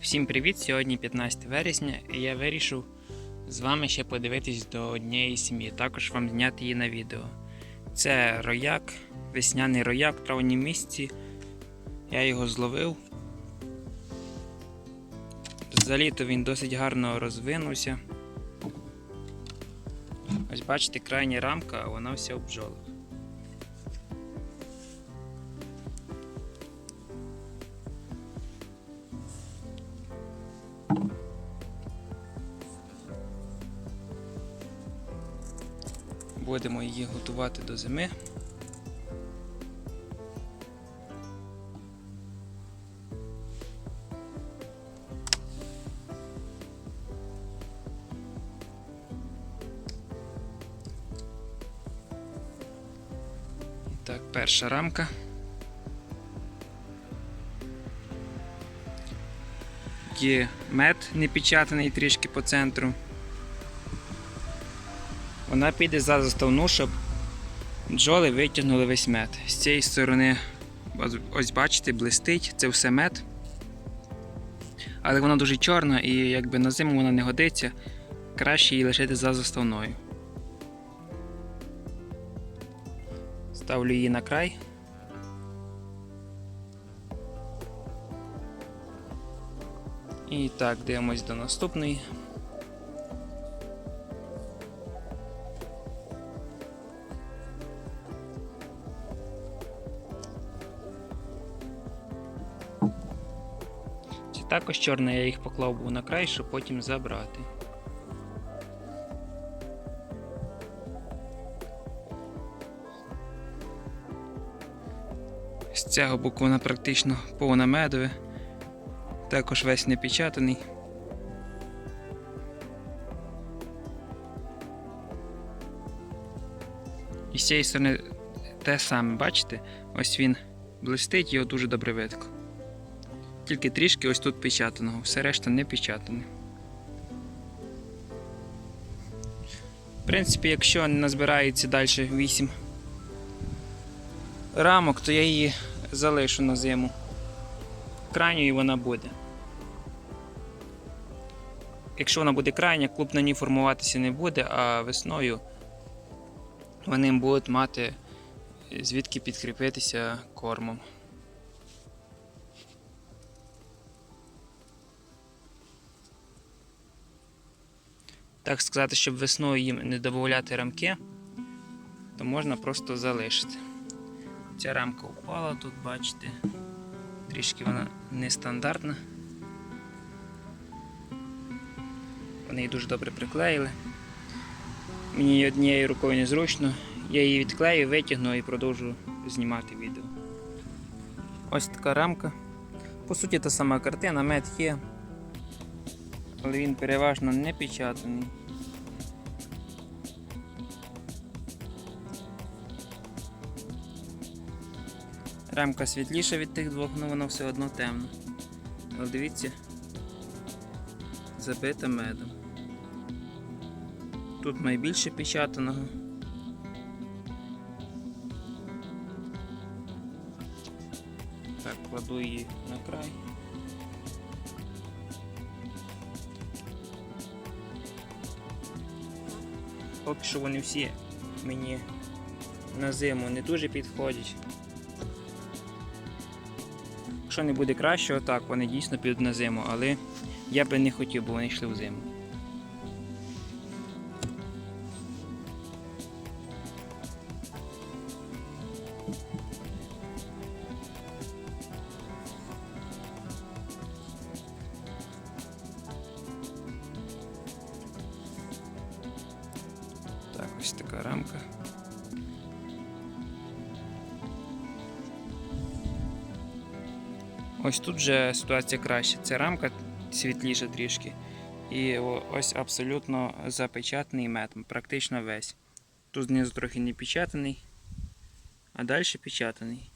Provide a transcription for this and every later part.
Всім привіт! Сьогодні 15 вересня, і я вирішив з вами ще подивитись до однієї сім'ї, також вам зняти її на відео. Це рояк, весняний рояк в травні місці. Я його зловив. За літо він досить гарно розвинувся. Ось бачите, крайня рамка, вона вся в бджолах. Будемо її готувати до зими. Так, перша рамка. Є мед непечатаний трішки по центру. Вона піде за заставну, щоб бджоли витягнули весь мед. З цієї сторони, ось- бачите, блистить, це все мед. Але вона дуже чорна і якби на зиму вона не годиться, краще її лишити за заставною. Ставлю її на край. І так, дивимось до наступної. Також чорна, я їх поклав був на край, щоб потім забрати. З цього боку вона практично повна медове, також весь не печатаний. І з цієї сторони те саме, бачите? Ось він блистить, його дуже добре видко. Тільки трішки ось тут печатаного, все решта не печатане. В принципі, якщо не назбирається далі 8 рамок, то я її залишу на зиму. Крайньою вона буде. Якщо вона буде крайня, клуб на ній формуватися не буде, а весною вони будуть мати звідки підкріпитися кормом. Так сказати, щоб весною їм не додати рамки, то можна просто залишити. Ця рамка впала тут, бачите. Трішки вона нестандартна. Вони її дуже добре приклеїли. Мені однією рукою незручно. Я її відклею, витягну і продовжу знімати відео. Ось така рамка. По суті, та сама картина, мед є, але він переважно не печатаний. Рамка світліша від тих двох, але вона все одно темна. Але дивіться, забита медом. Тут найбільше печатаного. Так, кладу її на край. Поки що вони всі мені на зиму не дуже підходять. Якщо не буде кращого, так, вони дійсно підуть на зиму, але я би не хотів, бо вони йшли в зиму. Ось така рамка. Ось тут вже ситуація краща. Ця рамка світліша трішки. І ось абсолютно запечатаний мед, практично весь. Тут знизу трохи не печатаний, а далі печатаний.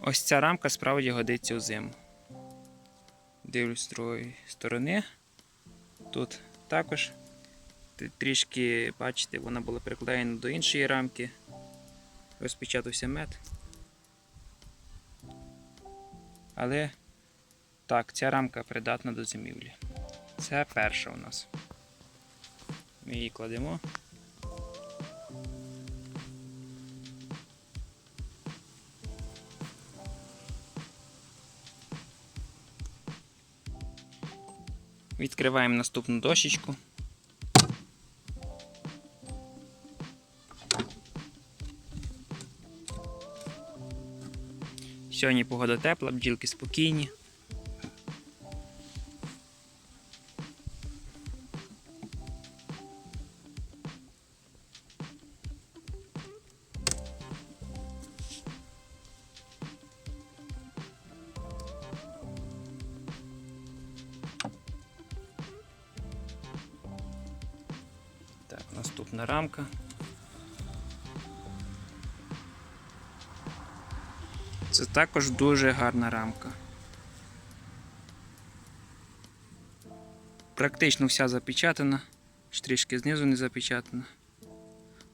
Ось ця рамка справді годиться у зиму. Дивлюсь з другої сторони. Тут також трішки, бачите, вона була приклеєна до іншої рамки. Розпечатався мед. Але так, ця рамка придатна до зимівлі. Це перша у нас. Ми її кладемо. Відкриваємо наступну дощечку. Сьогодні погода тепла, бджілки спокійні. Це також дуже гарна рамка. Практично вся запечатана, ще трішки знизу не запечатана.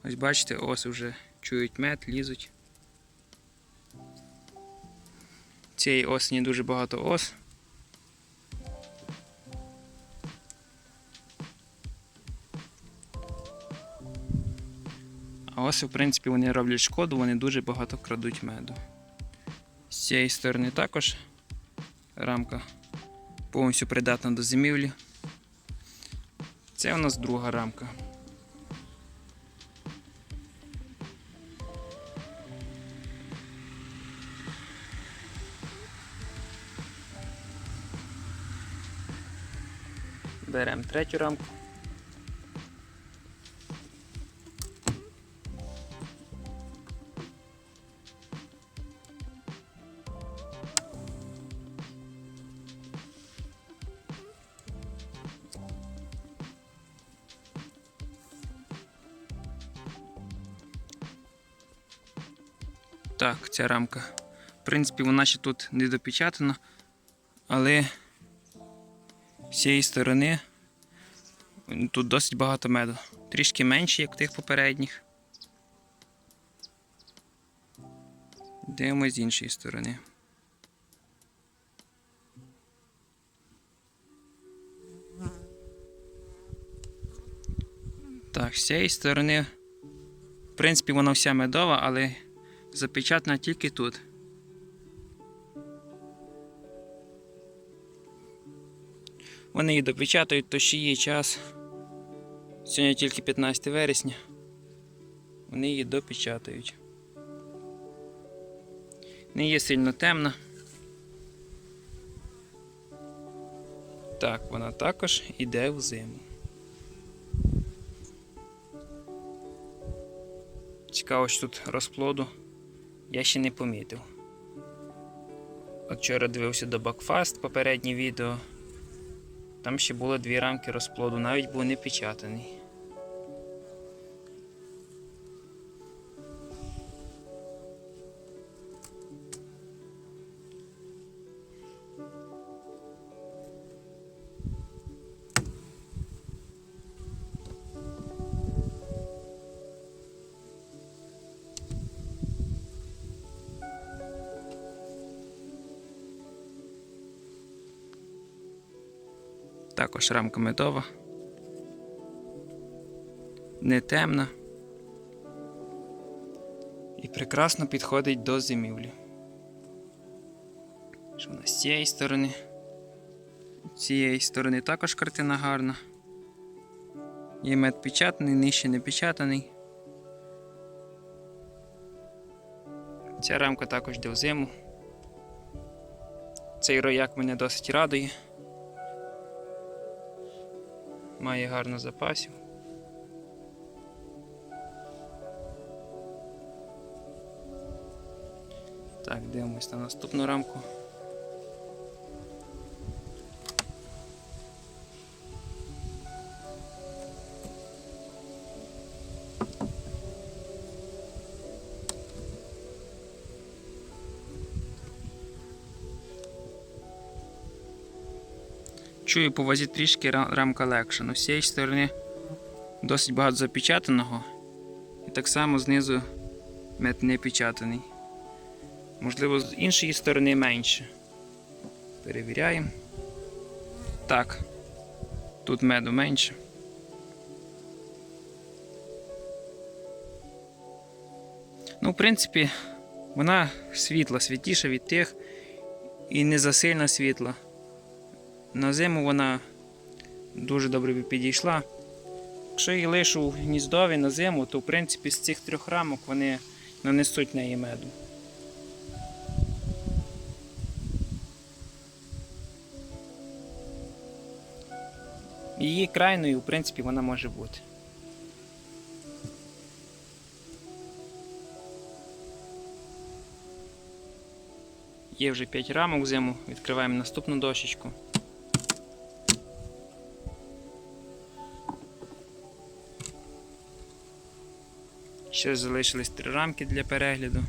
Ось бачите, ось вже чують мед, лізуть. Цієї осені дуже багато ос. А оси, в принципі, вони роблять шкоду, вони дуже багато крадуть меду. Цієї сторони також рамка повністю придатна до зимівлі. Це у нас друга рамка. Беремо третю рамку. Так, ця рамка. В принципі, вона ще тут не допечатана, але з цієї сторони тут досить багато меду. Трішки менше, як в тих попередніх. Дивимось з іншої сторони. Так, з цієї сторони, в принципі, вона вся медова, але запечатана тільки тут. Вони її допечатають, то ще є час. Сьогодні тільки 15 вересня. Вони її допечатають. Не є сильно темна. Так, вона також йде в зиму. Цікаво, що тут розплоду я ще не помітив. Вчора дивився до Бакфаст попереднє відео. Там ще було дві рамки розплоду, навіть був не печатаний. Також рамка медова. Не темна. І прекрасно підходить до зимівлі. Що нас з цієї сторони? З цієї сторони також картина гарна. Є мед печатаний, нижче не печатаний. Ця рамка також йде в зиму. Цей рояк мене досить радує. Має гарно запасів. Так, дивимось на наступну рамку. Чую, по вазі трішки ра- рамка легша. але з цієї сторони досить багато запечатаного. І так само знизу мед не печатаний. Можливо, з іншої сторони менше. Перевіряємо. Так. Тут меду менше. Ну, в принципі, вона світла, світліша від тих і не засильно світла. На зиму вона дуже добре підійшла. Якщо її лишу в гніздові на зиму, то в принципі з цих трьох рамок вони нанесуть неї меду. Її крайною, в принципі, вона може бути. Є вже 5 рамок в зиму, відкриваємо наступну дощечку. Ще залишились три рамки для перегляду.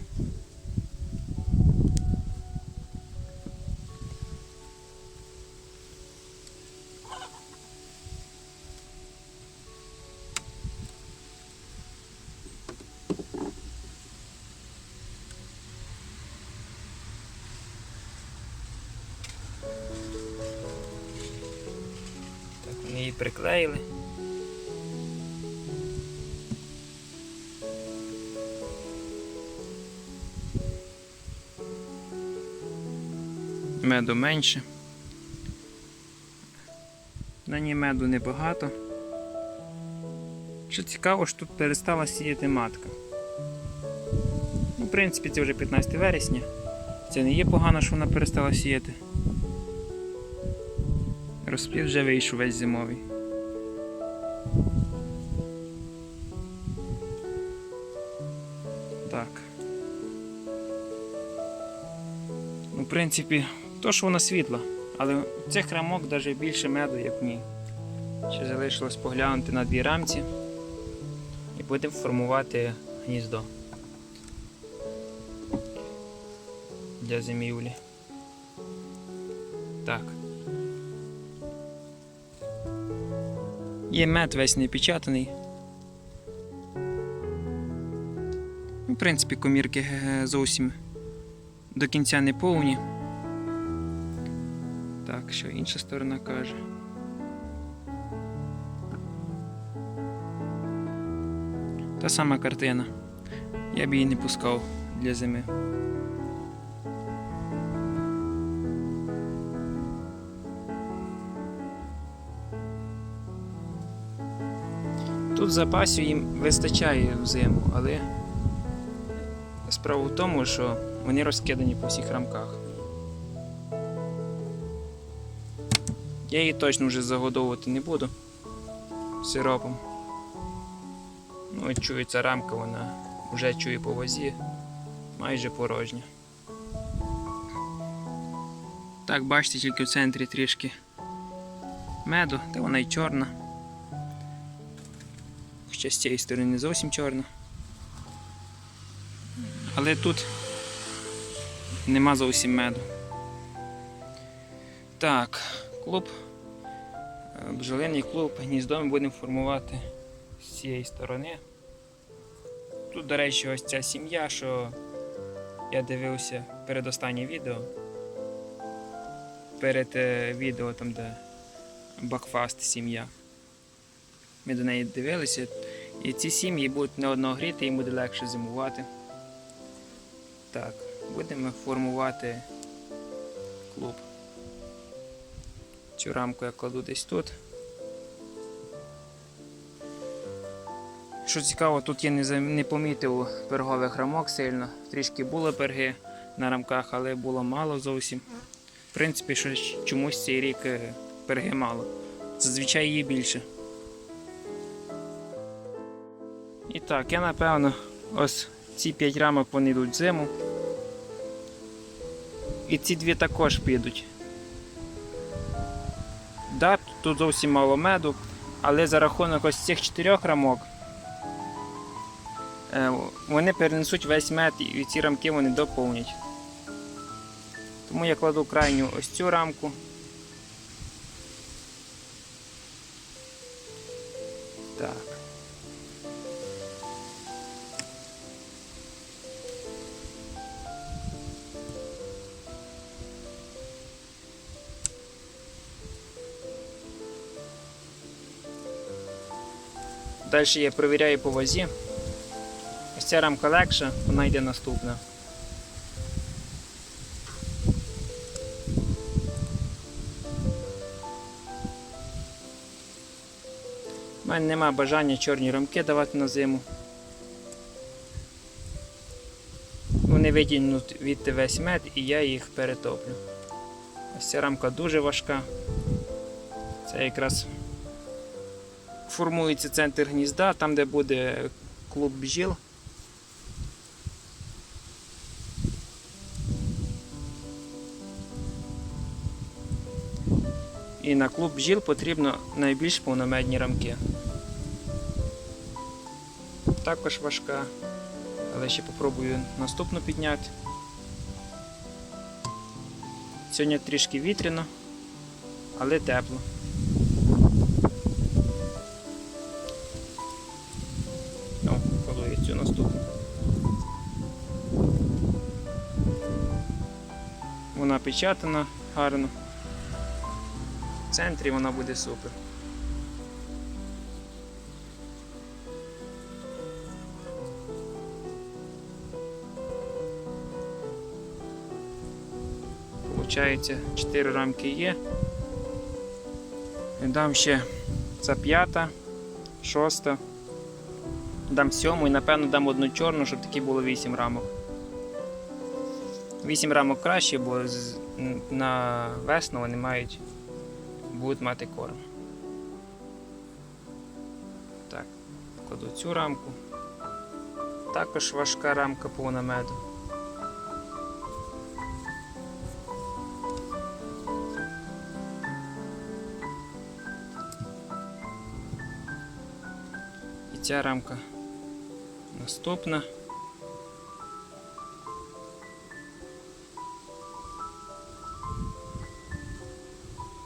Меду менше. На ній меду небагато. Що цікаво, що тут перестала сіяти матка. Ну, в принципі, це вже 15 вересня. Це не є погано, що вона перестала сіяти. Розплід вже вийшов весь зимовий. Так. Ну, в принципі, то, що вона світла, але цих рамок навіть більше меду, як в. Ще залишилось поглянути на дві рамці і будемо формувати гніздо для зимівлі. Так. Є мед весь не печатаний. Ну, В принципі, комірки е, зовсім до кінця не повні. Так, що інша сторона каже. Та сама картина. Я б її не пускав для зими. Тут запасів їм вистачає взиму, але справа в тому, що вони розкидані по всіх рамках. Я її точно вже загодовувати не буду сиропом. Ну, і чується рамка, вона вже чує по вазі, майже порожня. Так, бачите, тільки в центрі трішки меду, та вона й чорна. Хоча з цієї сторони не зовсім чорна. Але тут нема зовсім меду. Так, клуб, е, бджолиний клуб, гніздо ми будемо формувати з цієї сторони. Тут, до речі, ось ця сім'я, що я дивився перед останнє відео. Перед е, відео там, де Бакфаст сім'я. Ми до неї дивилися. І ці сім'ї будуть не одного гріти, їм буде легше зимувати. Так, будемо формувати клуб. Цю рамку я кладу десь тут. Що цікаво, тут я не, помітив пергових рамок сильно. Трішки були перги на рамках, але було мало зовсім. В принципі, що чомусь цей рік е, перги мало. Зазвичай її більше. І так, я напевно, ось ці 5 рамок вони йдуть в зиму. І ці дві також підуть. Да, тут зовсім мало меду, але за рахунок ось цих чотирьох рамок е, вони перенесуть весь мед і ці рамки вони доповнять. Тому я кладу крайню ось цю рамку. Далі я перевіряю по вазі. Ось ця рамка легша, вона йде наступна. У мене немає бажання чорні рамки давати на зиму. Вони витягнуть від весь мед і я їх перетоплю. Ось ця рамка дуже важка. Це якраз формується центр гнізда, там де буде клуб бджіл. І на клуб бджіл потрібно найбільш повномедні рамки. Також важка, але ще попробую наступну підняти. Сьогодні трішки вітряно, але тепло. Вона печатана гарно. В центрі вона буде супер. Получається, 4 рамки є. І Дам ще це п'ята, шоста. Дам сьому і напевно дам одну чорну, щоб таки було 8 рамок. 8 рамок краще, бо на весну вони мають будуть мати корм. Так, кладу цю рамку. Також важка рамка повна меду. І ця рамка наступна.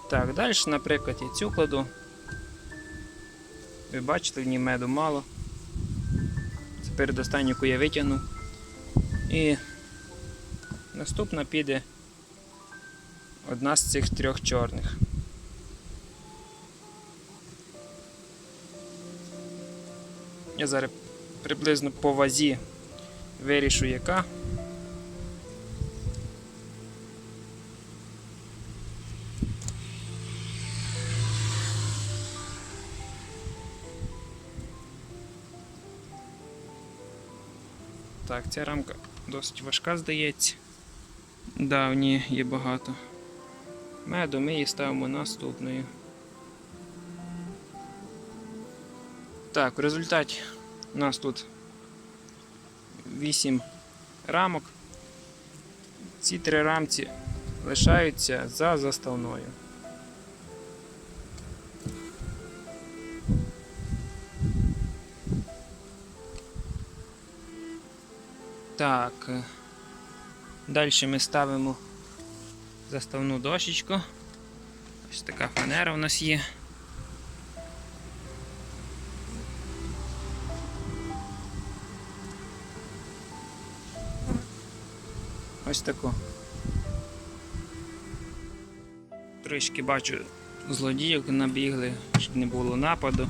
Так, далі, наприклад, я цю кладу. Ви бачите, в ній меду мало. Це передостанню, яку я витягнув. І наступна піде одна з цих трьох чорних. Я зараз приблизно по вазі вирішу яка. Так, ця рамка досить важка, здається. Да, в ній є багато. Меду ми її ставимо наступною. Так, в результаті у нас тут 8 рамок. Ці три рамці лишаються за заставною. Так. Далі ми ставимо заставну дощечку. Ось така фанера у нас є. Ось таку. Трішки бачу злодійок набігли, щоб не було нападу.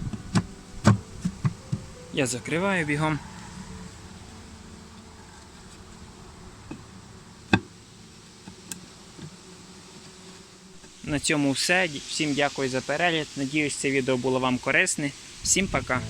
Я закриваю бігом. На цьому все. Всім дякую за перегляд. Надіюсь, це відео було вам корисне. Всім пока!